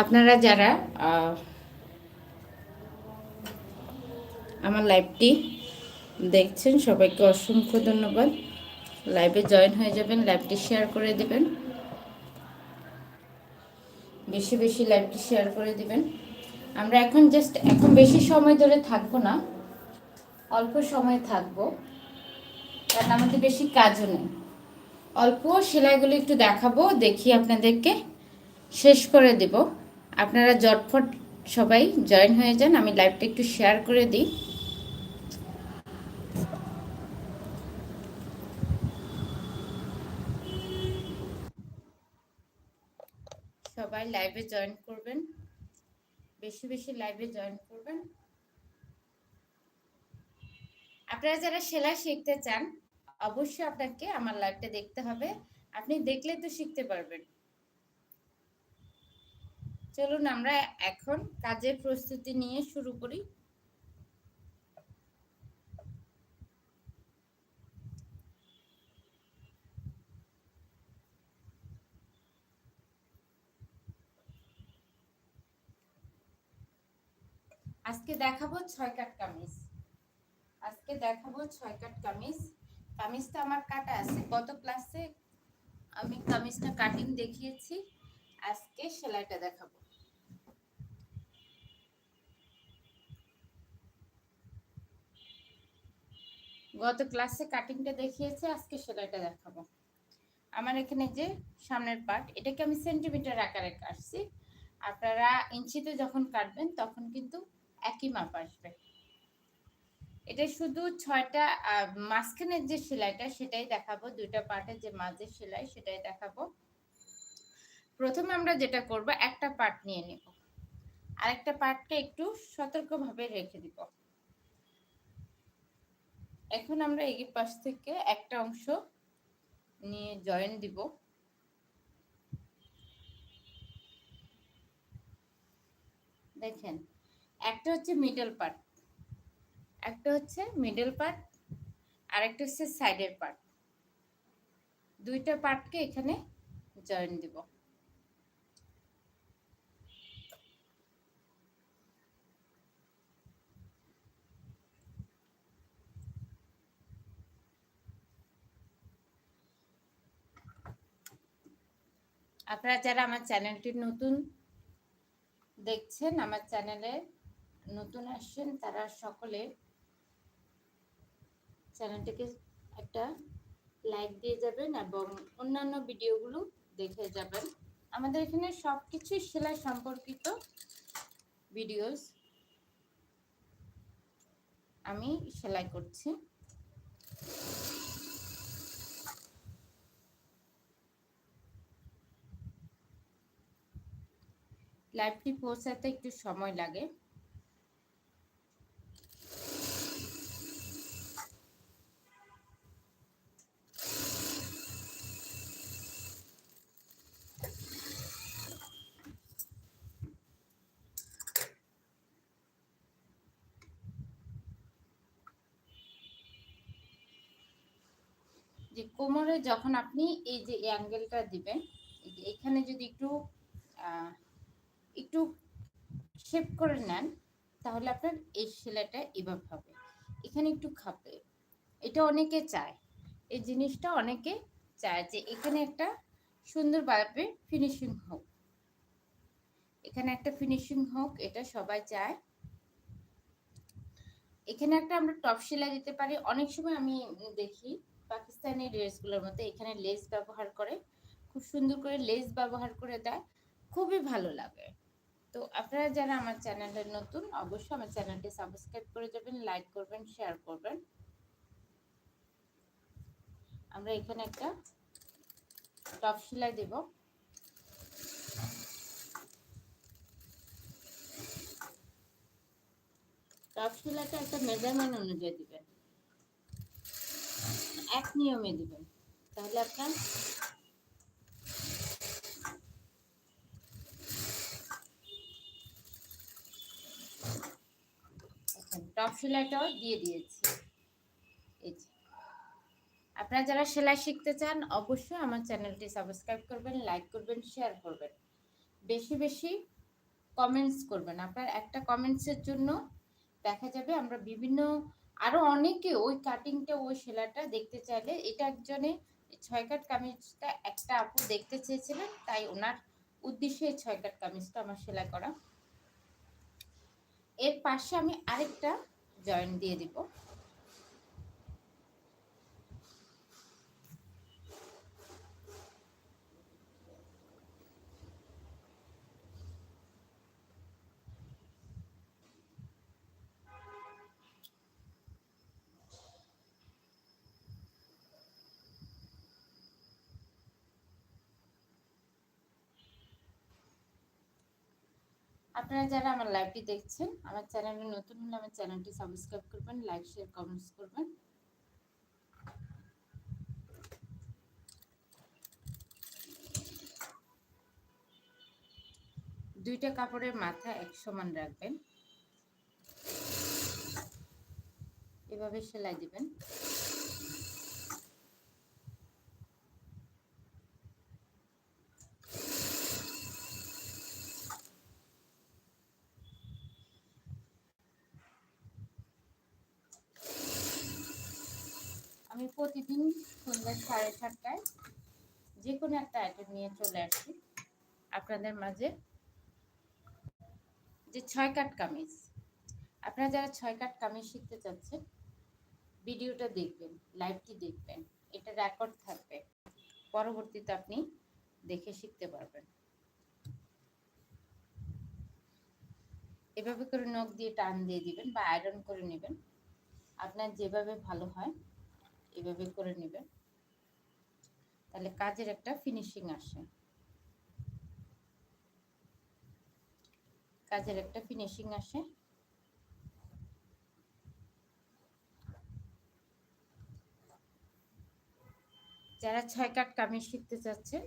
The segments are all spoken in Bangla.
আপনারা যারা আমার লাইভটি দেখছেন, সবাইকে অসংখ্য ধন্যবাদ। লাইভে জয়েন হয়ে যাবেন লাইভটি শেয়ার করে দিবেন। বেশি বেশি লাইভটি শেয়ার করে দিবেন। আমরা এখন জাস্ট এখন বেশি সময় ধরে থাকব না, অল্প সময় থাকব, কারণ আমাদের বেশি কাজও নেই। অল্প সেলাইগুলো একটু দেখাবো, দেখি আপনাদেরকে। শেষ করে দেব। আপনারা জটফট সবাই জয়েন হয়ে যান, আমি লাইভটা একটু শেয়ার করে দিই। সবাই লাইভে জয়েন করবেন, বেশি বেশি লাইভে জয়েন করবেন। আপনারা যারা সেলাই শিখতে চান, অবশ্যই আপনাকে আমার লাইভটা দেখতে হবে। আপনি দেখলে তো শিখতে পারবেন। চলুন আমরা এখন কাজের প্রস্তুতি নিয়ে শুরু করি। আজকে দেখাবো ছয় কাট কামিজ। আজকে দেখাবো ছয় কাট কামিজ। কামিজটা আমার কাটা আছে। গত ক্লাসে আমি কামিজটা কাটিং দেখিয়েছি। আজকে সেলাইটা দেখাবো। গত ক্লাসে কাটিংটা দেখিয়েছি, আজকে সেলাইটা দেখাবো। আমার এখানে যে সামনের পার্ট এটাকে আমি সেন্টিমিটার আকারে কাটছি। আপনারা ইঞ্চিতে যখন কাটবেন, তখন কিন্তু একই মাপ আসবে। এটা শুধু ছয়টা মাঝখানের যে সেলাইটা, সেটাই দেখাবো। দুইটা পার্টের যে মাঝের সেলাই, সেটাই দেখাবো। প্রথমে আমরা যেটা করব, একটা পার্ট নিয়ে নেব। আরেকটা পার্টকে একটু সতর্কভাবে রেখে দিব। এখন আমরা এই পাশ থেকে একটা অংশ নিয়ে জয়েন দিব। দেখেন, একটা হচ্ছে মিডল পার্ট একটা হচ্ছে মিডল পার্ট আর একটা হচ্ছে সাইডের পার্ট দুইটা পার্টকে এখানে জয়েন দিব। আপনারা যারা আমার চ্যানেলটি নতুন দেখছেন, আমার চ্যানেলে নতুন আসছেন, তারা সকলে চ্যানেলটিকে একটা লাইক দিয়ে যাবেন এবং অন্যান্য ভিডিওগুলো দেখে যাবেন। আমাদের এখানে সব কিছুই সেলাই সম্পর্কিত ভিডিওস আমি সেলাই করছি। লাইভটি পৌঁছাতে একটু সময় লাগে। যে কোমরে যখন আপনি এই যে অ্যাঙ্গেলটা দিবেন এখানে যদি একটু একটু শেপ করে নেন, তাহলে আপনার এই সেলাইটা এভাবে হবে। এখানে একটু খাপে। এটা অনেকে চায়। এই জিনিসটা অনেকে চায় যে এখানে একটা সুন্দরভাবে ফিনিশিং হোক। এখানে একটা ফিনিশিং হোক, এটা সবাই চায়। এখানে একটা আমরা টপ সেলাই দিতে পারি। অনেক সময় আমি দেখি পাকিস্তানি ড্রেসগুলোর মধ্যে এখানে লেস ব্যবহার করে, খুব সুন্দর করে লেস ব্যবহার করে দেয়। খুবই ভালো লাগে। তো আপনারা যারা আমার চ্যানেলে নতুন, অবশ্যই আমার চ্যানেলটি সাবস্ক্রাইব করে যাবেন, লাইক করবেন, শেয়ার করবেন। আমরা এখানে একটা টপ সেলাই দেব। টপ সেলাইটা একটা মেজারমেন্ট অনুযায়ী দিবেন। এক নিয়মে দিবেন। তাহলে আপনার টপ সেলাইটাও দিয়ে দিয়েছি। আপনারা যারা সেলাই শিখতে চান, অবশ্যই আমার চ্যানেলটি সাবস্ক্রাইব করবেন, লাইক করবেন, শেয়ার করবেন। বেশি বেশি কমেন্টস করবেন। আপনার একটা কমেন্টসের জন্য দেখা যাবে আমরা বিভিন্ন, আরও অনেকে ওই কাটিংটা, ওই সেলাইটা দেখতে চাইলে এটা একজনে ছয় কাট কামিজটা, একটা আপু দেখতে চেয়েছিলেন, তাই ওনার উদ্দেশ্যে ছয় কাট কামিজটা আমার সেলাই করা। এর পাশে আমি আরেকটা জয়েন দিয়ে দিব। আপনারা যারা আমার লাইভটি দেখছেন, আমার চ্যানেলে নতুন হলে আমার চ্যানেলটি সাবস্ক্রাইব করবেন লাইক শেয়ার কমেন্টস করবেন। দুইটা কাপড়ের মাথা এক সমান রাখবেন। এভাবে সেলাই দিবেন আমি প্রতিদিন সন্ধ্যা সাড়ে সাতটায় যে কোনো একটা আইটেম নিয়ে চলে আসি। আপনাদের মাঝে যে ছয় কাট কামিজ। আপনারা যারা ছয় কাট কামিজ শিখতে চাচ্ছেন, ভিডিওটা দেখবেন লাইভটি দেখবেন, এটা রেকর্ড থাকবে। পরবর্তীতে আপনি দেখে শিখতে পারবেন। এভাবে করে নখ দিয়ে টান দিয়ে দিবেন বা আয়রন করে নেবেন। আপনার যেভাবে ভালো হয় এভাবে করে নেবেন। তাহলে কাজের একটা ফিনিশিং আসে। কাজের একটা ফিনিশিং আসে। যারা ছয় কাট কামিজ শিখতে চাচ্ছেন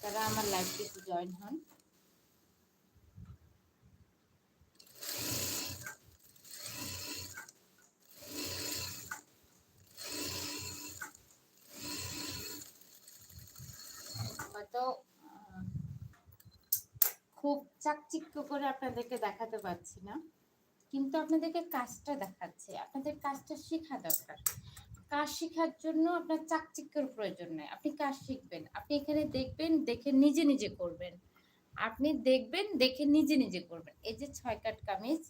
তারা আমার লাইভটিতে জয়েন হন। করে আপনাদেরকে দেখাতে পারছি না, কিন্তু আপনাদেরকে কাজটা দেখাচ্ছে। আপনাদের কাজটা শেখা দরকার। কাজ শেখার জন্য আপনার চাকচিক্যের প্রয়োজন নেই। আপনি কাজ শিখবেন। আপনি এখানে দেখবেন, দেখে নিজে নিজে করবেন। আপনি দেখবেন, দেখে নিজে নিজে করবেন। এই যে ছয় কাট কামিজ,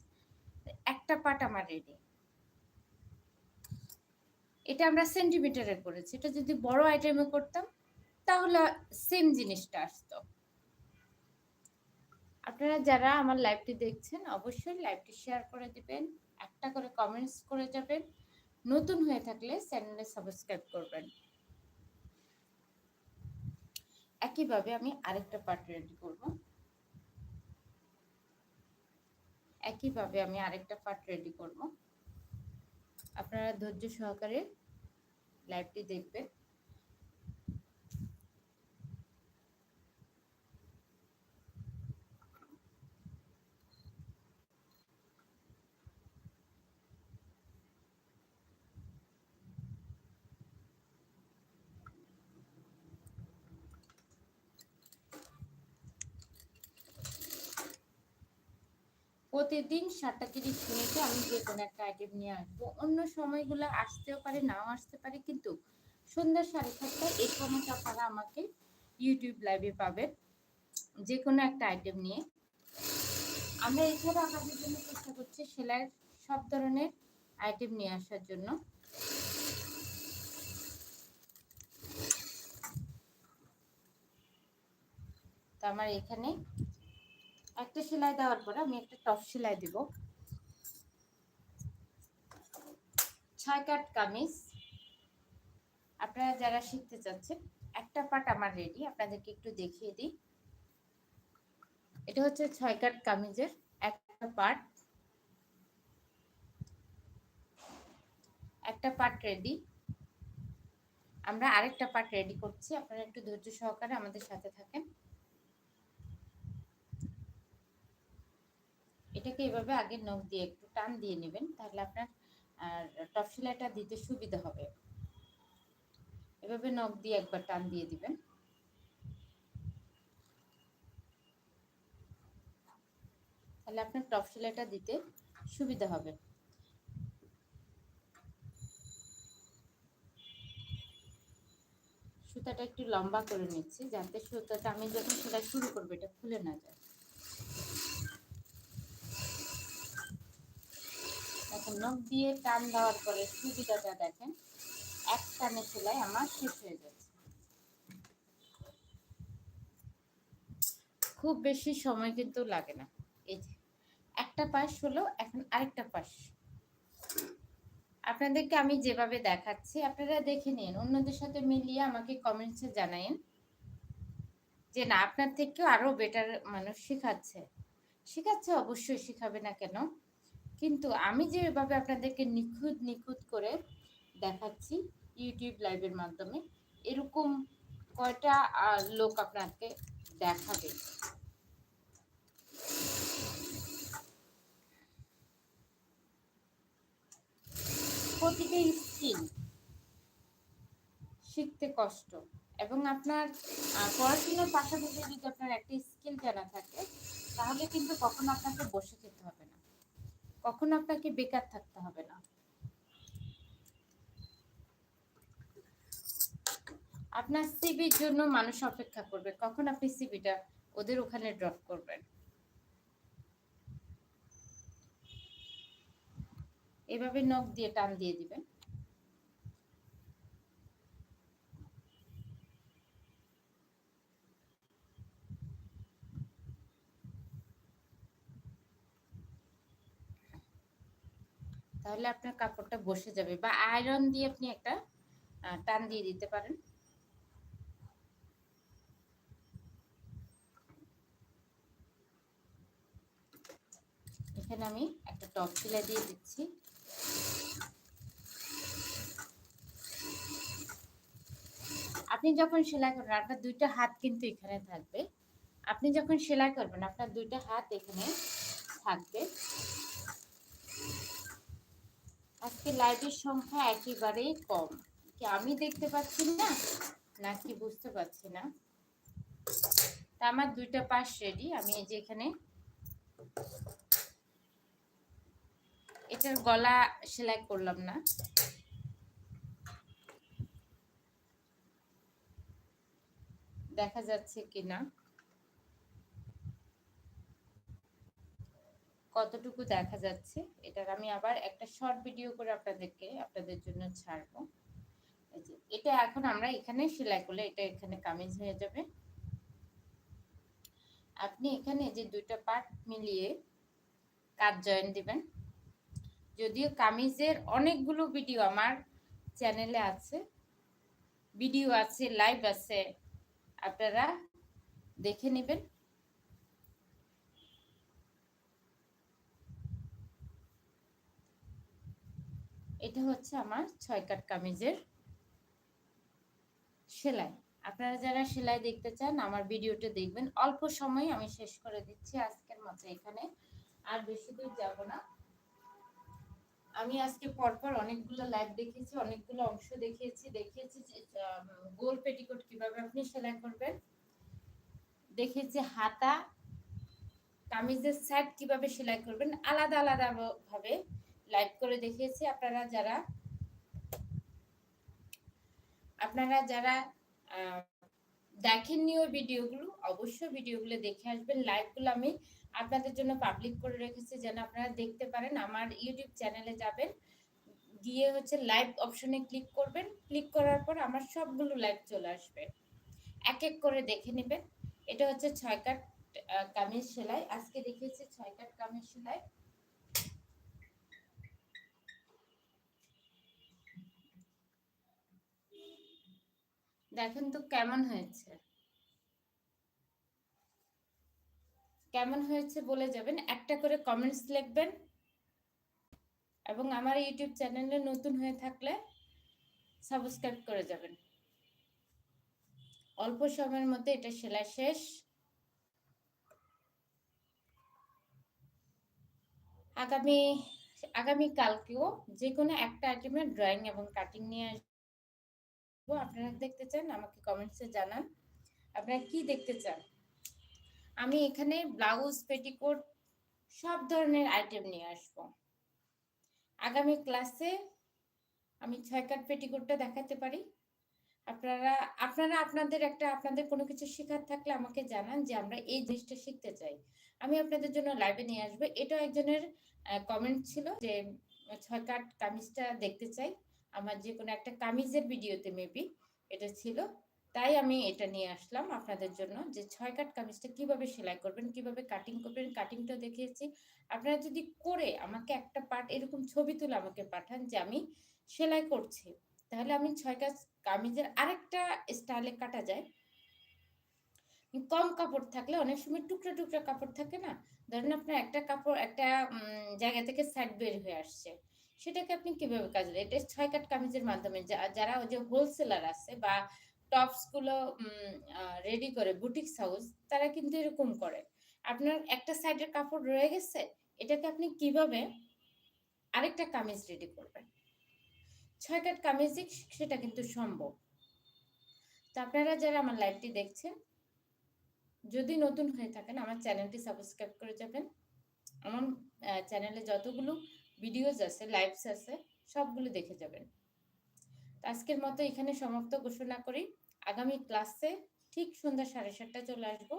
একটা পাট আমার রেডি এটা আমরা সেন্টিমিটারে করেছি। এটা যদি বড় আইটেমে করতাম, তাহলে সেম জিনিসটা আসতো। আপনারা যারা আমার লাইভটি দেখছেন, অবশ্যই লাইভটি শেয়ার করে দিবেন, একটা করে কমেন্টস করে যাবেন, নতুন হয়ে থাকলে চ্যানেলে সাবস্ক্রাইব করবেন। একইভাবে আমি আরেকটা পার্ট রেডি করব। একইভাবে আমি আরেকটা পার্ট রেডি করব। আপনারা ধৈর্য সহকারে লাইভটি দেখবেন। প্রতিদিন সাতটা তিরিশ মিনিটে আমি যে কোনো একটা আইটেম নিয়ে আসব। অন্য সময়গুলো আসতেও পারে, নাও আসতে পারে, কিন্তু সন্ধ্যা সাড়ে সাতটায় এই সময়টা আপনারা আমাকে ইউটিউব লাইভে পাবেন। যে কোনো একটা আইটেম নিয়ে। আমরা এছাড়া আপনাদের জন্য চেষ্টা করছি সেলাইয়ের সব ধরনের আইটেম নিয়ে আসার জন্য। আমার এখানে একটা সেলাই দেওয়ার পরে আমি একটা টপ সেলাই দিব। ছয় কাট কামিজ। আপনারা যারা শিখতে চাচ্ছেন, একটা পাট আমার রেডি আপনাদেরকে একটু দেখিয়ে দিই। এটা হচ্ছে ছয় কাট কামিজের একটা পার্ট একটা পার্ট রেডি আমরা আরেকটা পার্ট রেডি করছি, আপনারা একটু ধৈর্য সহকারে আমাদের সাথে থাকেন। এটাকে এভাবে আগে নখ দিয়ে একটু টান দিয়ে নেবেন, তাহলে আপনার টপ সেলাইটা দিতে সুবিধা হবে। এভাবে নখ দিয়ে একবার টান দিয়ে দিবেন। তাহলে আপনার টপ সেলাইটা দিতে সুবিধা হবে। সুতাটা একটু লম্বা করে নিচ্ছি, যাতে সুতাটা, আমি যখন সেলাই শুরু করব, এটা খুলে না যায়। এখন নখ দিয়ে টান দেওয়ার পরে সুবিধাটা দেখেন, এক টানে সেলাই আমার শেষ হয়ে যাচ্ছে। খুব বেশি সময় কিন্তু লাগে না। এই যে, একটা পাশ হলো, এখন আরেকটা পাশ। আপনাদেরকে আমি যেভাবে দেখাচ্ছি, আপনারা দেখে নিন, অন্যদের সাথে মিলিয়ে আমাকে কমেন্টসে জানাইন যে, না, আপনার থেকেও আরও বেটার মানুষ শেখাচ্ছে। শেখাচ্ছে, অবশ্যই শেখাবে না কেন? কিন্তু আমি যেভাবে আপনাদেরকে নিখুঁত নিখুঁত করে দেখাচ্ছি ইউটিউব লাইভের মাধ্যমে, এরকম কয়টা লোক আপনাকে দেখাবে? প্রতিটা স্কিল শিখতে কষ্ট এবং আপনার পড়াশোনার পাশাপাশি যদি আপনার একটা স্কিল জানা থাকে, তাহলে কিন্তু কখনো আপনাকে বসে খেতে হবে না। কখনো আপনাকে বেকার থাকতে হবে না। আপনার সিবির জন্য মানুষ অপেক্ষা করবে। কখন আপনি সিবিটা ওদের ওখানে ড্রপ করবেন? এভাবে নখ দিয়ে টান দিয়ে দিবেন। তাহলে আপনার কাপড়টা বসে যাবে বা আয়রন দিয়ে আপনি একটা টান দিয়ে দিতে পারেন। এখানে আমি একটা টপ সেলাই দিয়ে দিচ্ছি। আপনি যখন সেলাই করবেন, আপনার দুইটা হাত কিন্তু এখানে থাকবে। আপনি যখন সেলাই করবেন, আপনার দুইটা হাত এখানে থাকবে। আজকে লাইভের সংখ্যা একেবারেই কম। কি আমি দেখতে পাচ্ছি না? নাকি বুঝতে পারছি না। তা আমার দুইটা পাশ রেডি আমি এই যে এখানে এটার গলা সেলাই করলাম না। দেখা যাচ্ছে কিনা? কতটুকু দেখা যাচ্ছে, এটার আমি আবার একটা শর্ট ভিডিও করে আপনাদেরকে, আপনাদের জন্য ছাড়বো। এটা এখন আমরা এখানে সেলাই করলে এটা এখানে কামিজ হয়ে যাবে। আপনি এখানে যে দুইটা পার্ট মিলিয়ে কাজ জয়েন দিবেন। যদিও কামিজের অনেকগুলো ভিডিও আমার চ্যানেলে আছে ভিডিও আছে লাইভ আছে, আপনারা দেখে নেবেন। এটা হচ্ছে আমার ছয় কাট কামিজের সেলাই। আপনারা যারা সেলাই দেখতে চান, আমার ভিডিওটা দেখবেন। অল্প সময় আমি শেষ করে দিচ্ছি আজকের মতো এখানে। আর বেশি দূর যাব না। আমি আজকে পরপর অনেকগুলো লাইভ দেখিয়েছি অনেকগুলো অংশ দেখিয়েছি দেখিয়েছি যে গোল পেটিকোট কীভাবে আপনি সেলাই করবেন। দেখিয়েছি হাতা, কামিজের সাইড কীভাবে সেলাই করবেন, আলাদা আলাদা ভাবে। লাইভ করে দেখিয়েছি। আপনারা যারা আপনারা যারা দেখেননি ওই ভিডিওগুলো, অবশ্যই ভিডিওগুলো দেখে আসবেন। লাইভগুলো আমি আপনাদের জন্য পাবলিক করে রেখেছি, যেন আপনারা দেখতে পারেন। আমার ইউটিউব চ্যানেলে যাবেন, গিয়ে হচ্ছে লাইভ অপশনে ক্লিক করবেন। ক্লিক করার পর আমার সবগুলো লাইভ চলে আসবে। এক এক করে দেখে নেবেন। এটা হচ্ছে ছয় কাট কামিজ সেলাই। আজকে দেখিয়েছি ছয় কাট কামিজ সেলাই। দেখেন তো কেমন হয়েছে। কেমন হয়েছে বলে যাবেন, একটা করে কমেন্টস লিখবেন। এবং আমার ইউটিউব চ্যানেলে নতুন হয়ে থাকলে সাবস্ক্রাইব করে যাবেন। অল্প সময়ের মধ্যে এটা সেলাই শেষ। আগামী আগামী কালকেও যে কোনো একটা আইটেমের ড্রয়িং এবং কাটিং নিয়ে আপনারা দেখতে চান, আমাকে কমেন্টসে জানান। আপনারা কি দেখতে চান? আমি এখানে ব্লাউজ, পেটিকোট সব ধরনের আইটেম নিয়ে আসব। আগামী ক্লাসে আমি ছয় কাট পেটিকোটটা দেখাতে পারি। আপনারা আপনারা আপনাদের একটা, আপনাদের কোনো কিছু শেখার থাকলে আমাকে জানান যে আমরা এই জিনিসটা শিখতে চাই। আমি আপনাদের জন্য লাইভে নিয়ে আসব। এটাও একজনের কমেন্ট ছিল যে ছয় কাট কামিজটা দেখতে চাই। আমার যে কোনো একটা কামিজের ভিডিওতে মেবি এটা ছিল। তাই আমি এটা নিয়ে আসলাম আপনাদের জন্য যে ছয় কাট কামিজটা কীভাবে সেলাই করবেন, কীভাবে কাটিং করবেন কাটিংটা দেখিয়েছি। আপনারা যদি করে আমাকে একটা পার্ট এরকম ছবি তুলে আমাকে পাঠান যে আমি সেলাই করছি, তাহলে আমি ছয় কাজ কামিজের আরেকটা স্টাইলে কাটা যায়। কম কাপড় থাকলে অনেক সময় টুকরা টুকরা কাপড় থাকে না? ধরেন আপনার একটা কাপড়, একটা জায়গা থেকে সাইড বের হয়ে আসছে। সেটাকে আপনি কীভাবে কাজ এটা ছয় কাট কামিজের মাধ্যমে যারা যে হোলসেলার আছে বা টপসগুলো রেডি করে বুটিক হাউস তারা কিন্তু এরকম করে। আপনার একটা সাইডের কাপড় রয়ে গেছে, এটাকে আপনি কীভাবে আরেকটা কামিজ রেডি করবেন? ছয় কাট কামিজ সেটা কিন্তু সম্ভব। তো আপনারা যারা আমার লাইভটি দেখছেন, যদি নতুন হয়ে থাকেন, আমার চ্যানেলটি সাবস্ক্রাইব করে যাবেন। আমার চ্যানেলে যতগুলো ভিডিওজ আছে লাইভস আছে, সবগুলো দেখে যাবেন। আজকের মতো এখানে সমাপ্ত ঘোষণা করি। আগামী ক্লাসে ঠিক সন্ধ্যা সাড়ে সাতটা চলে আসব।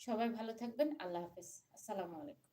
সবাই ভালো থাকবেন, আল্লাহ হাফেজ। আসসালামু আলাইকুম।